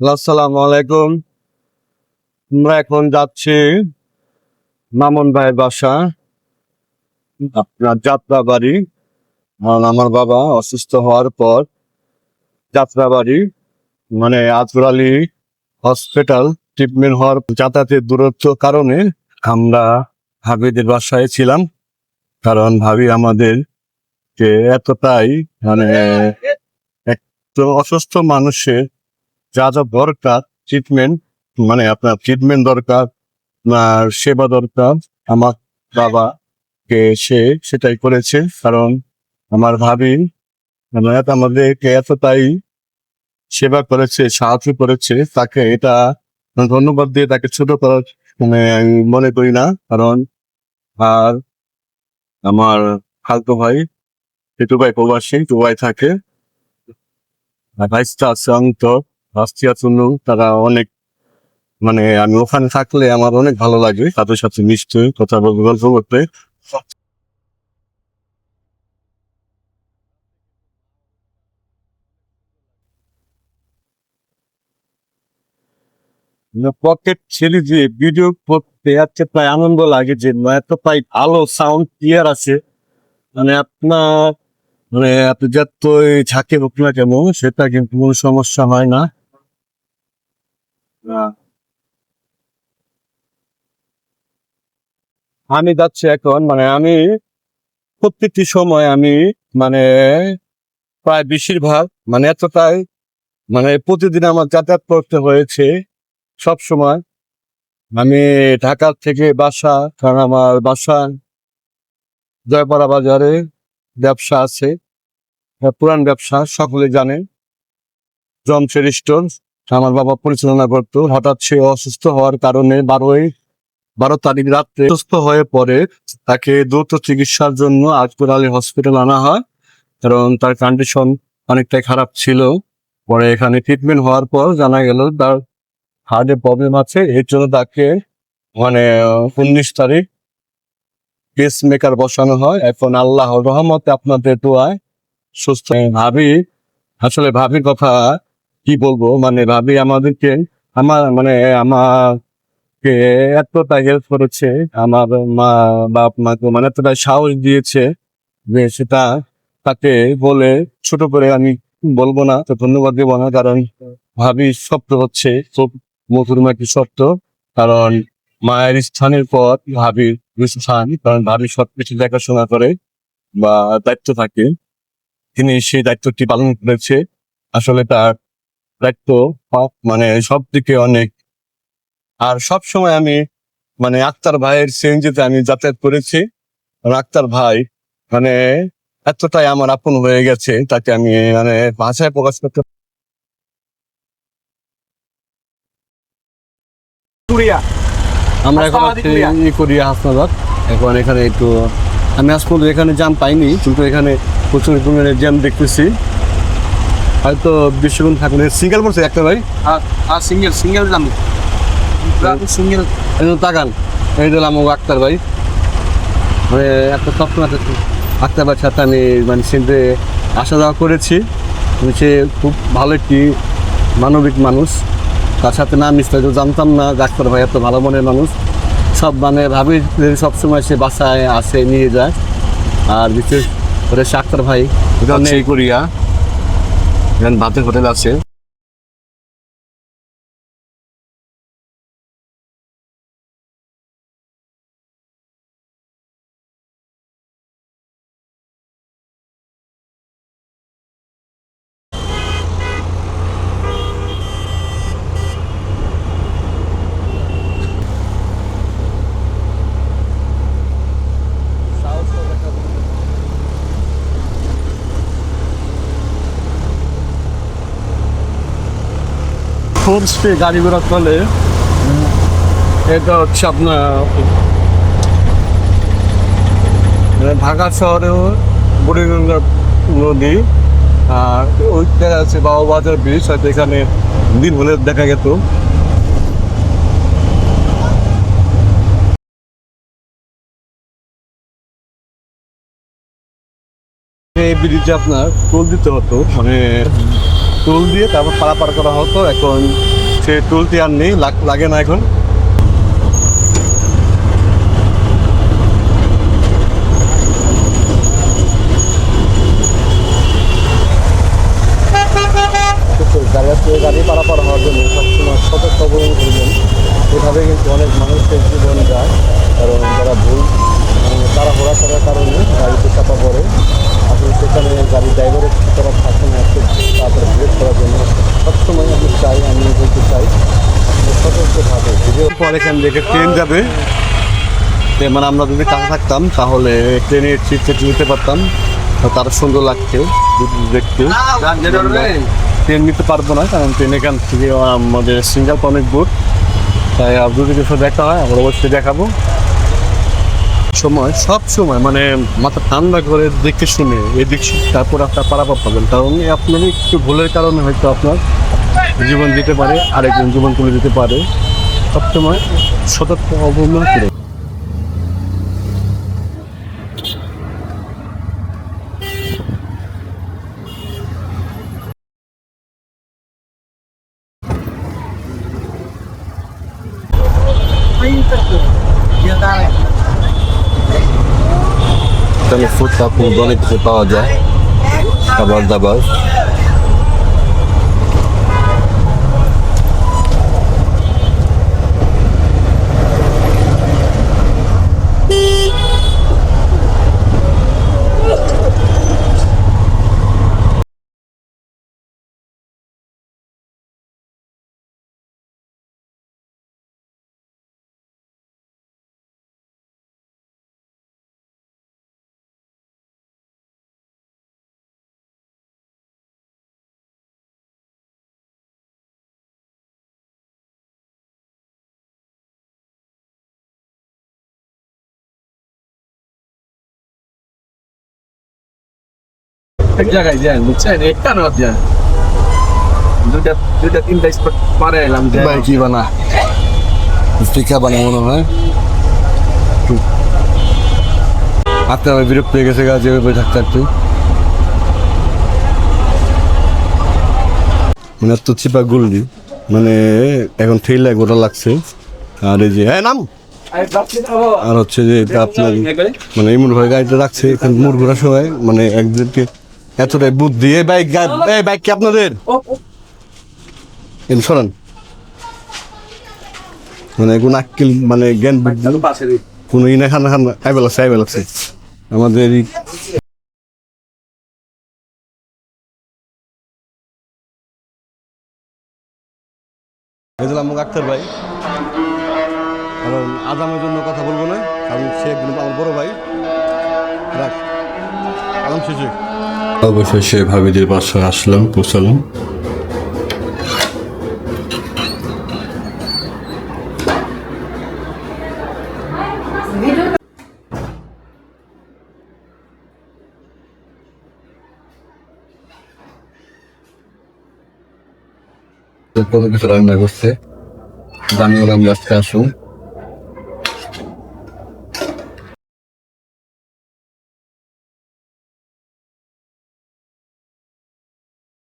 আসসালামু আলাইকুম। আমরা এখন যাচ্ছি মামুন ভাইয়ের বাসা। আপনার যাত্রা বাড়ি আমার বাবা অসুস্থ হওয়ার পর যাত্রা বাড়ি মানে আজর আলী হসপিটাল ট্রিটমেন্ট হওয়ার যাতায়াতের দূরত্ব কারণে আমরা ভাবিদের বাসায় ছিলাম। কারণ ভাবি আমাদের এতটাই মানে একটু অসুস্থ মানুষের যা যা দরকার ট্রিটমেন্ট মানে আপনার ট্রিটমেন্ট দরকার, আপনার সেবা দরকার, আমার বাবা কে সে সেটাই করেছে। কারণ আমার ভাবি আমাদেরকে এতটাই সেবা করেছে, সাহায্য করেছে, তাকে এটা ধন্যবাদ দিয়ে তাকে ছোট করার মানে মনে করি না। কারণ আর আমার খালতো ভাই ভাই প্রবাসী দুবাই থাকে। আর ভাইসটা অন্ত রাষ্ট্রীয় তারা অনেক মানে আমি ওখানে থাকলে আমার অনেক ভালো লাগে তাদের সাথে মিশতে, কথা বলতে, গল্প করতে। পকেট ছেড়ে দিয়ে ভিডিও করতে আজকে প্রায় আনন্দ লাগে যে এত প্রায় ভালো সাউন্ড ক্লিয়ার আছে। মানে আপনার মানে আপনি যতই ঝাঁকে হোক না কেন, সেটা কিন্তু কোনো সমস্যা হয় না। আমি যাচ্ছি এখন মানে আমি প্রত্যেকটি সময় আমি মানে প্রায় বেশিরভাগ মানে এতটাই মানে প্রতিদিন আমার যাতায়াত করতে হয়েছে সব সময়। আমি ঢাকার থেকে বাসা, কারণ আমার বাসা জয়পাড়া বাজারে ব্যবসা আছে পুরান ব্যবসা, সকলে জানেন জমশের স্টোর। আমার বাবা পরিচালনা করতো। হঠাৎ সে অসুস্থ হওয়ার কারণে বারোই, বারো তারিখ রাত্রে সুস্থ হয়ে পড়ে। তাকে দ্রুত চিকিৎসার জন্য আজপুর আলী হসপিটাল আনা হয়। কারণ তার কন্ডিশন অনেকটাই খারাপ ছিল। পরে এখানে ট্রিটমেন্ট হওয়ার পর জানা গেল তার হার্টে প্রবলেম আছে। এর জন্য তাকে মানে উনিশ তারিখ পেস মেকার বসানো হয়। এখন আল্লাহ রহমতে আপনাদের দোয়ায় সুস্থ। ভাবি আসলে ভাবির কথা কি বলব? মানে ভাবি আমাদেরকে, আমার মানে আমাকে এতটা হেল্প করেছে, আমার মা, বাপ মাকে মানে এতটা সাহস দিয়েছে যে সেটা তাকে বলে ছোট করে আমি বলব না, তো ধন্যবাদ দেবো না, কারণ ভাবি সত্য হচ্ছে, খুব মধুর একটি সত্য কারণ মায়ের স্থানের পর ভাবির স্থান, কারণ ভাবি সবকিছু দেখাশোনা করে বা দায়িত্ব থাকে, তিনি সেই দায়িত্বটি পালন করেছে, আসলে তার পাপ মানে সব দিকে অনেক। আর সব সময় আমি মানে আক্তার ভাইয়ের সিএনজিতে আমি যাতায়াত করেছি। আক্তার ভাই মানে এতটাই আমার আপন হয়ে গেছে তাকে আমি মানে ভাষায় প্রকাশ করতে আমরা এখন হাসনাবাদ হচ্ছে ই করি হাসনাবাদ। এখন এখানে একটু আমি আজ পর্যন্ত এখানে জ্যাম পাইনি কিন্তু এখানে প্রচুর পরিমাণে জ্যাম দেখতেছি। হয়তো বিশ্বগুণ থাকবে সিঙ্গেল পড়ছে একটা ভাই? আর সিঙ্গেল সিঙ্গেল দাম সিঙ্গেল। তাকান। এই দিলাম ও আক্তার ভাই। মানে একটা সবসময় একটা আক্তার ভাইয়ের সাথে আমি মানে সিনতে আসা যাওয়া করেছি। সে খুব ভালো একটি মানবিক মানুষ। তার সাথে না মিশতে তো জানতাম না। যে আক্তার ভাই এত ভালো মনের মানুষ। সব মানে ভাবি সবসময় সে বাসায় আসে নিয়ে যায়। আর বিশেষ করে সে আক্তার ভাই। এই করিয়া। এখানে বাতের হোটেল আছে। হোম স্টে গাড়ি ঘোড়া চলে? এটা হচ্ছে আপনার মানে ঢাকা শহরেও বুড়িগঙ্গা নদী, আর ওই জায়গায় আছে বাবাবাজার ব্রিজ হয়তো এখানে দিন হলে দেখা যেত। এই ব্রিজে আপনার টোল দিতে হতো মানে টুল দিয়ে তারপর পারাপার করা হতো, এখন সে টুলটি আর নেই, লাগ- না এখন। গাড়ি পারাপার হওয়ার জন্য সতর্ক এভাবে কিন্তু অনেক মানুষের জীবন যায়, কারণ যারা ভুল তাড়াহুড়া করার কারণে গাড়িতে চাপা পড়ে। আসলে সেখানে গাড়ির ড্রাইভারের তারা থাকে না একটু তাড়াতাড়ি ব্রেক করার জন্য। সবসময় আমি চাই আমি বলতে চাই সতর্কভাবে পর এখান থেকে ট্রেন যাবে। মানে আমরা যদি কাছে থাকতাম তাহলে ট্রেনের সিটে নিতে পারতাম। তার সুন্দর লাগছে দেখতে। ট্রেন নিতে পারব না কারণ ট্রেন এখান থেকে আমাদের সিঙ্গেল অনেক বুট তাই যদি কিছু দেখা হয় আমরা অবশ্যই দেখাবো। সময়, সব সময় মানে মাথা ঠান্ডা করে দেখে শুনে এদিক তারপর আপনার পারাপার পাবেন। কারণ আপনার একটু ভুলের কারণে হয়তো আপনার জীবন দিতে পারে, আরেকজন জীবন তুলে দিতে পারে। সবসময় সতর্ক অবলম্বন করে এখানে ফুটপাথ অনেক কিছু পাওয়া যায়। খাবার দাবার। এক জায়গায় যান বুঝছেন? একটা না যান। দুটা দুটা তিনটা স্পট পারে এলাম যে ভাই কি বানা? টিকা বানা মনে হয়। হাতে আমার বিরক্ত হয়ে গেছে গাছ এভাবে থাকতে একটু মানে এত চিপা গুললি মানে এখন ঠেলা গোটা লাগছে। আর এই যে হ্যাঁ নাম? আর হচ্ছে যে আপনার মানে ইমন ভাই গাড়িটা রাখছে এখানে ঘোরার সময় মানে একজনকে এতটাই বুদ্ধি। এই বাইক এই বাইক কি আপনাদের? সরান। মানে কোন আক্কেল মানে জ্ঞান কোনো ইনা খানা খানা আইবে লাগছে আইবে লাগছে আমাদের আক্তার ভাই। কারণ আদামের জন্য কথা বলব না কারণ সে একজন আমার বড় ভাই। রাখ। আরাম শেষে। অবশেষে ভাবিদের বাসায় আসলাম পৌঁছালাম। কত কিছু রান্না করছে? জানিও আমি আজকে আসুন।